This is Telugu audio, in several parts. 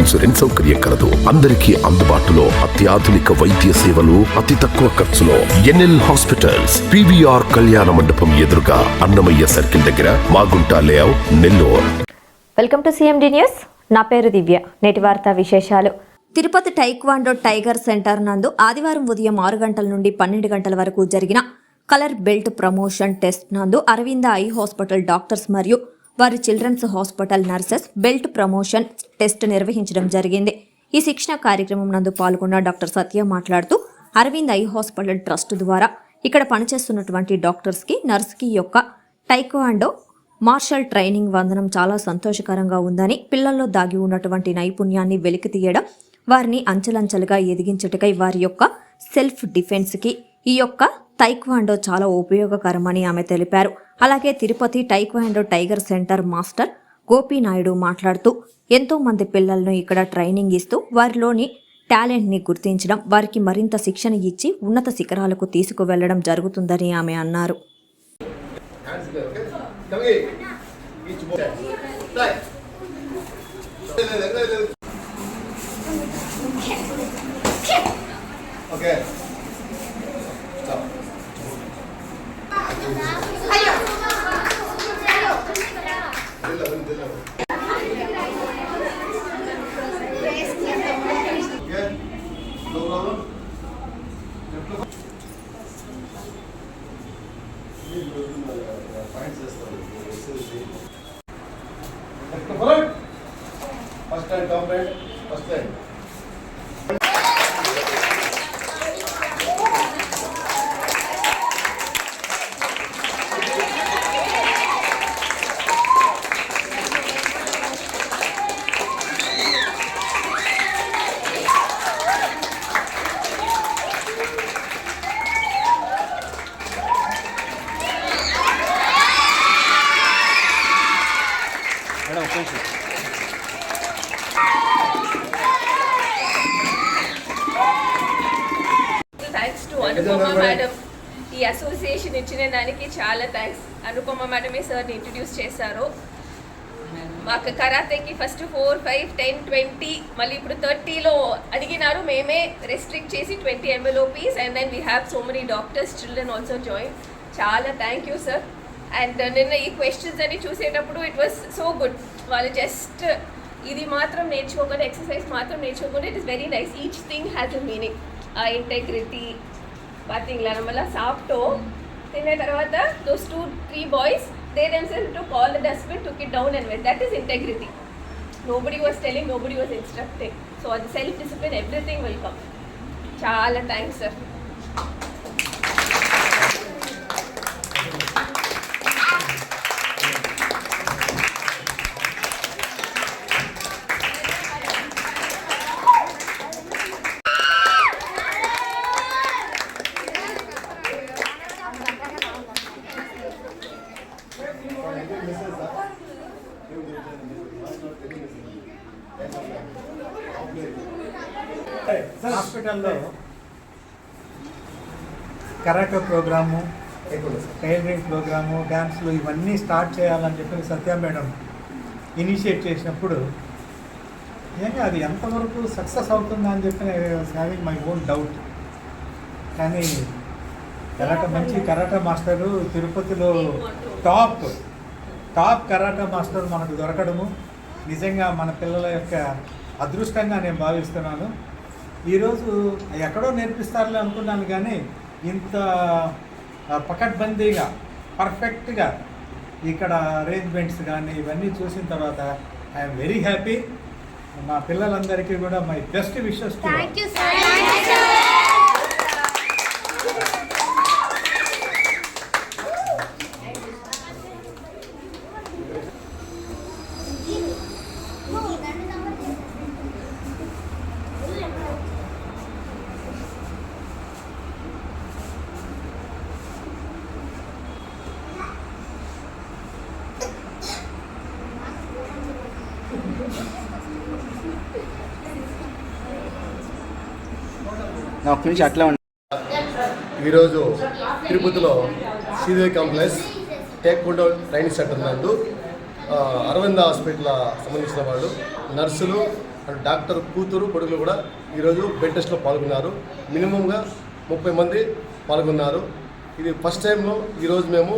ఇన్సూరెన్స్ సౌకర్యం కలదు. అందరికీ అందుబాటులో అత్యాధునిక వైద్య సేవలు అతి తక్కువ ఖర్చులో ఎన్ఎల్ హాస్పిటల్స్ పివిఆర్ కళ్యాణ మండపం ఎదురుగా అన్నమయ్య సర్కిల్ దగ్గర Magunta layout Nellore. Welcome to CMD news. నా పేరు దివ్య. నేటి వార్తా విశేషాలు. తిరుపతి టైక్వాండో టైగర్ సెంటర్ నందు ఆదివారం ఉదయం ఆరు గంటల నుండి పన్నెండు గంటల వరకు జరిగిన కలర్ బెల్ట్ ప్రమోషన్ టెస్ట్ నందు అరవింద ఐ హాస్పిటల్ డాక్టర్స్ మరియు వారి children's hospital nurses belt promotion test నిర్వహించడం జరిగింది. ఈ శిక్షణ కార్యక్రమం నందు పాల్గొన్న డాక్టర్ సత్య మాట్లాడుతూ అరవింద్ ఐ హాస్పిటల్ ట్రస్ట్ ద్వారా ఇక్కడ పనిచేస్తున్నటువంటి డాక్టర్స్కి నర్స్కి యొక్క టైక్వాండో మార్షల్ ట్రైనింగ్ వందనం చాలా సంతోషకరంగా ఉందని పిల్లల్లో దాగి ఉన్నటువంటి నైపుణ్యాన్ని వెలికి తీయడం వారిని అంచెలంచెలుగా ఎదిగించుటకై వారి యొక్క సెల్ఫ్ డిఫెన్స్కి ఈ యొక్క టైక్వాండో చాలా ఉపయోగకరమని ఆమె తెలిపారు అలాగే Tirupati taekwondo tiger centre master Gopinaidu మాట్లాడుతూ ఎంతోమంది పిల్లలను ఇక్కడ ట్రైనింగ్ ఇస్తూ వారిలోని టాలెంట్ని గుర్తించడం వారికి మరింత శిక్షణ ఇచ్చి ఉన్నత శిఖరాలకు తీసుకువెళ్ళడం జరుగుతుందని ఆమె అన్నారు first time complaint first time thanks to Anupama madam ఈ అసోసియేషన్ ఇచ్చిన దానికి చాలా థ్యాంక్స్ అనుపమ మేడమే సార్ని ఇంట్రడ్యూస్ చేశారు. మాకు కరాతేకి first four five ten twenty మళ్ళీ ఇప్పుడు థర్టీలో అడిగినారు. మేమే రెస్ట్రిక్ట్ చేసి twenty ఎంఎల్ఓపీస్ and then we have so many doctors children also join చాలా థ్యాంక్ యూ సార్ అండ్ నిన్న ఈ క్వశ్చన్స్ అని చూసేటప్పుడు ఇట్ వాస్ సో గుడ్ వాళ్ళు జస్ట్ ఇది మాత్రం నేర్చుకోకుండా ఎక్సర్సైజ్ మాత్రం నేర్చుకోకుండా it is very nice each thing has a meaning uh integrity పాతింగ్లా మళ్ళీ సాఫ్టో తిన్న తర్వాత those two three boys they themselves to call the dustbin took it down and well that is integrity nobody was telling nobody was instructing so అది సెల్ఫ్ డిసిప్లిన్ ఎవ్రీథింగ్ వెల్కమ్ చాలా థ్యాంక్స్ సార్ హాస్పిటల్లో కరాటే ప్రోగ్రాము టైలరింగ్ ప్రోగ్రాము డ్యాన్స్లు ఇవన్నీ స్టార్ట్ చేయాలని చెప్పి సత్య మేడం ఇనిషియేట్ చేసినప్పుడు నిజంగా అది ఎంతవరకు సక్సెస్ అవుతుందా అని చెప్పి హ్యావింగ్ మై ఓన్ డౌట్. కానీ కరాటే మంచి కరాటే మాస్టరు తిరుపతిలో టాప్ టాప్ కరాటే మాస్టర్ మనకు దొరకడము. నిజంగా మన పిల్లల యొక్క అదృష్టంగా నేను భావిస్తున్నాను. ఈరోజు ఎక్కడో నేర్పిస్తారులే అనుకున్నాను కానీ ఇంత పకడ్బందీగా పర్ఫెక్ట్గా ఇక్కడ అరేంజ్మెంట్స్ కానీ ఇవన్నీ చూసిన తర్వాత ఐఎమ్ వెరీ హ్యాపీ. మా పిల్లలందరికీ కూడా మై బెస్ట్ విషెస్ ఒక్క నుంచి అట్లా ఈరోజు తిరుపతిలో Sridevi complex taekwondo training centre నందు అరవింద హాస్పిటల్ సంబంధించిన వాళ్ళు నర్సులు అండ్ డాక్టర్ కూతురు కొడుకులు కూడా ఈరోజు బెడ్ టెస్ట్లో పాల్గొన్నారు. మినిమంగా ముప్పై మంది పాల్గొన్నారు. ఇది ఫస్ట్ టైంలో ఈరోజు మేము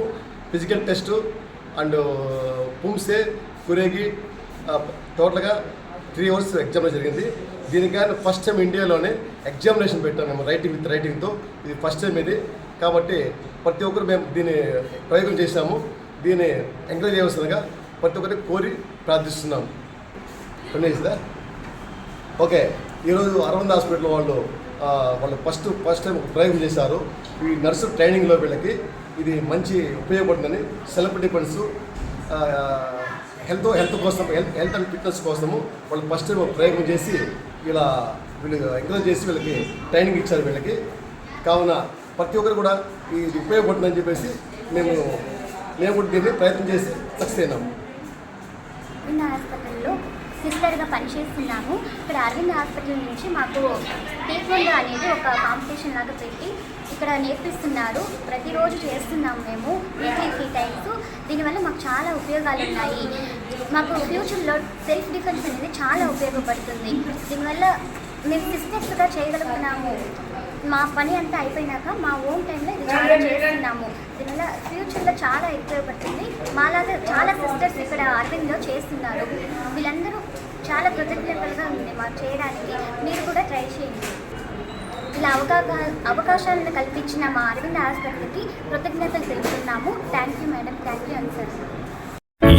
ఫిజికల్ టెస్ట్ అండ్ పుంసే కురేగి టోటల్గా త్రీ అవర్స్ ఎగ్జామ్ జరిగింది. దీనికైనా ఫస్ట్ టైం ఇండియాలోనే ఎగ్జామినేషన్ పెట్టాం మేము రైటింగ్ విత్ రైటింగ్తో ఇది ఫస్ట్ టైం ఇది. కాబట్టి ప్రతి ఒక్కరు మేము దీన్ని ప్రయోగం చేశాము. దీన్ని ఎంకరేజ్ చేయవలసిందిగా ప్రతి ఒక్కరికి కోరి ప్రార్థిస్తున్నాం. కొనేసిందా ఓకే. ఈరోజు అరవింద్ హాస్పిటల్ వాళ్ళు వాళ్ళు ఫస్ట్ ఫస్ట్ టైం ప్రయోగం చేశారు. ఈ నర్సు ట్రైనింగ్లో వీళ్ళకి ఇది మంచి ఉపయోగపడుతుందని సెల్ఫ్ డిఫెన్స్ హెల్త్ హెల్త్ కోసం హెల్త్ హెల్త్ అండ్ ఫిట్నెస్ కోసము వాళ్ళు ఫస్ట్ ప్రయోగం చేసి ఇలా వీళ్ళు ఎంకరేజ్ చేసి వీళ్ళకి ట్రైనింగ్ ఇచ్చారు వీళ్ళకి. కావున ప్రతి ఒక్కరు కూడా ఇది ఉపయోగపడుతుందని చెప్పేసి మేము మేము కూడా దీన్ని ప్రయత్నం చేసి సక్సెస్ అయినాము. అరవింద్ హాస్పిటల్లో సిస్టర్గా పనిచేస్తున్నాము. ఇక్కడ అరవింద్ హాస్పిటల్ నుంచి మాకు టేక్వెండో అనేది ఒక కాంపిటీషన్ లాగా పెట్టి ఇక్కడ నేర్పిస్తున్నారు. ప్రతిరోజు చేస్తున్నాము మేము వీక్లీ త్రీ టైమ్స్. దీనివల్ల మాకు చాలా ఉపయోగాలు ఉన్నాయి. మాకు ఫ్యూచర్లో సెల్ఫ్ డిఫెన్స్ అనేది చాలా ఉపయోగపడుతుంది. దీనివల్ల మేము బిజినెస్గా చేయగలుగుతున్నాము. మా పని అంతా అయిపోయినాక మా ఓన్ టైంలో ఇది చాలా చేస్తున్నాము. దీనివల్ల ఫ్యూచర్లో చాలా ఉపయోగపడుతుంది. మాలాగా చాలా సిస్టర్స్ ఇక్కడ అరవింద్లో చేస్తున్నారు. వీళ్ళందరూ చాలా కృతజ్ఞతలుగా ఉంది మాకు చేయడానికి. మీరు కూడా ట్రై చేయండి. ఇలా అవకాశ అవకాశాలను కల్పించిన మా అరవింద్ హాస్పిటల్కి కృతజ్ఞతలు తెలుపుతున్నాము. Thank you madam. Thank you sir